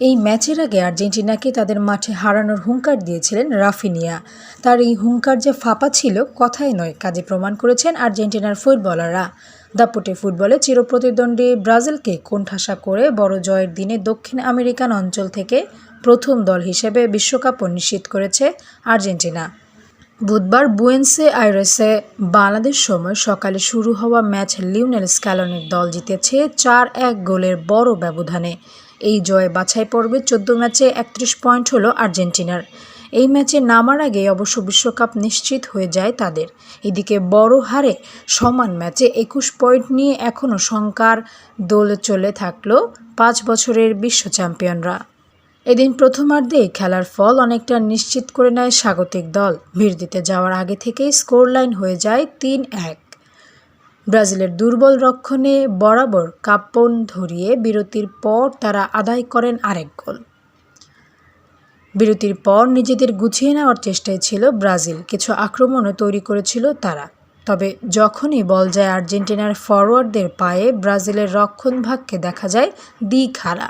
এই ম্যাচের আগে আর্জেন্টিনাকে তাদের মাঠে হারানোর হুঙ্কার দিয়েছিলেন রাফিনিয়া। তার এই হুঙ্কার যে ফাঁপা ছিল, কথাই নয়, কাজে প্রমাণ করেছেন আর্জেন্টিনার ফুটবলাররা। দাপুটে ফুটবলে চিরপ্রতিদ্বন্দ্বী ব্রাজিলকে কোণঠাসা করে বড় জয়ের দিনে দক্ষিণ আমেরিকান অঞ্চল থেকে প্রথম দল হিসেবে বিশ্বকাপও নিশ্চিত করেছে আর্জেন্টিনা। বুধবার বুয়েন্সে আইরেসে বাংলাদেশ সময় সকালে শুরু হওয়া ম্যাচ লিওনেল স্ক্যালনের দল জিতেছে চার এক গোলের বড় ব্যবধানে। এই জয় বাছাই পর্বে চোদ্দ ম্যাচে একত্রিশ পয়েন্ট হলো আর্জেন্টিনার। এই ম্যাচে নামার আগে অবশ্য বিশ্বকাপ নিশ্চিত হয়ে যায় তাদের। এদিকে বড় হারে সমান ম্যাচে একুশ পয়েন্ট নিয়ে এখনও শঙ্কার দোল চলে থাকল পাঁচ বছরের বিশ্ব চ্যাম্পিয়নরা। এদিন প্রথমার্ধে খেলার ফল অনেকটা নিশ্চিত করে নেয় স্বাগতিক দল। ভিড় দিতে যাওয়ার আগে থেকেই স্কোর লাইন হয়ে যায় তিন এক। ব্রাজিলের দুর্বল রক্ষণে বরাবর কাপ্পন ধরিয়ে বিরতির পর তারা আদায় করেন আরেক গোল। বিরতির পর নিজেদের গুছিয়ে নেওয়ার চেষ্টায় ছিল ব্রাজিল। কিছু আক্রমণও তৈরি করেছিল তারা। তবে যখনই বল যায় আর্জেন্টিনার ফরওয়ার্ডদের পায়ে ব্রাজিলের রক্ষণভাগকে দেখা যায় দিক হারা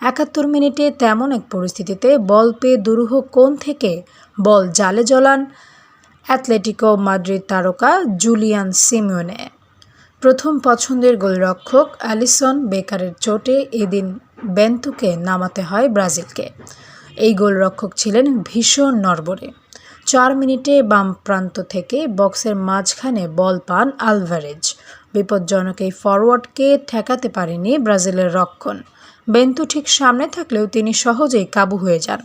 একাত্তর মিনিটে তেমন এক পরিস্থিতিতে বল পেয়ে দুরূহ কোণ থেকে বল জালে জলান। অ্যাথলেটিকো মাদ্রিদ তারকা জুলিয়ান সিমিওনে প্রথম পছন্দের গোলরক্ষক অ্যালিসন বেকারের চোটে এদিন বেন্তুকে নামাতে হয় ব্রাজিলকে। এই গোলরক্ষক ছিলেন ভীষণ নড়বড়ে। চার মিনিটে বাম প্রান্ত থেকে বক্সের মাঝখানে বল পান আলভারেজ। বিপজ্জনক এই ফরওয়ার্ডকে ঠেকাতে পারেনি ব্রাজিলের রক্ষণ। বেন্তু ঠিক সামনে থাকলেও তিনি সহজেই কাবু হয়ে যান।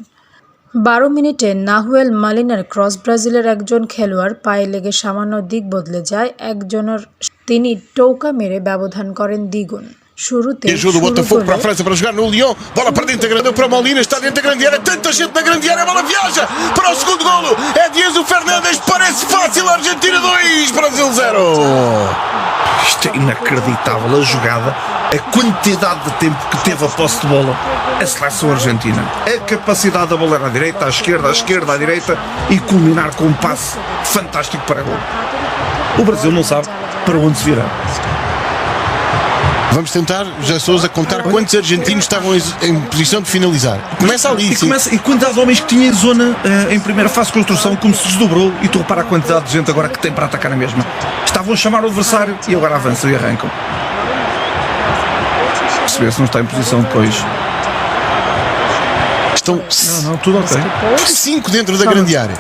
বারো মিনিটে নাহুয়েল মালিনার ক্রস ব্রাজিলের একজন খেলোয়াড় পায়ে লেগে সামান্য দিক বদলে যায় একজনের তিনি টৌকা মেরে ব্যবধান করেন দ্বিগুণ শুরুতে Ajuda o Botafogo para a França para jogar no Lyon. Bola para dentro, agrandou para Molina. Está dentro da grande área. Tanta gente na grande área. A bola viaja para o segundo golo. É Diego Fernandes. Parece fácil. Argentina 2, Brasil 0. Isto é inacreditável a jogada, a quantidade de tempo que teve a posse de bola a seleção argentina. A capacidade da bola à direita, à esquerda, à esquerda, à direita e culminar com um passe fantástico para gol. O Brasil não sabe para onde se virar. Vamos tentar, já Souza, contar quantos argentinos estavam em- posição de finalizar. Começa ali, E, começa, e quantidade de homens que tinha em zona eh, em primeira fase de construção, como se desdobrou, e tu repara a quantidade de gente agora que tem para atacar na mesma. Estavam a chamar o adversário e agora avançam e arrancam. Perceber se não está em posição depois. Estão Não, não, tudo ok. cinco dentro da grande área.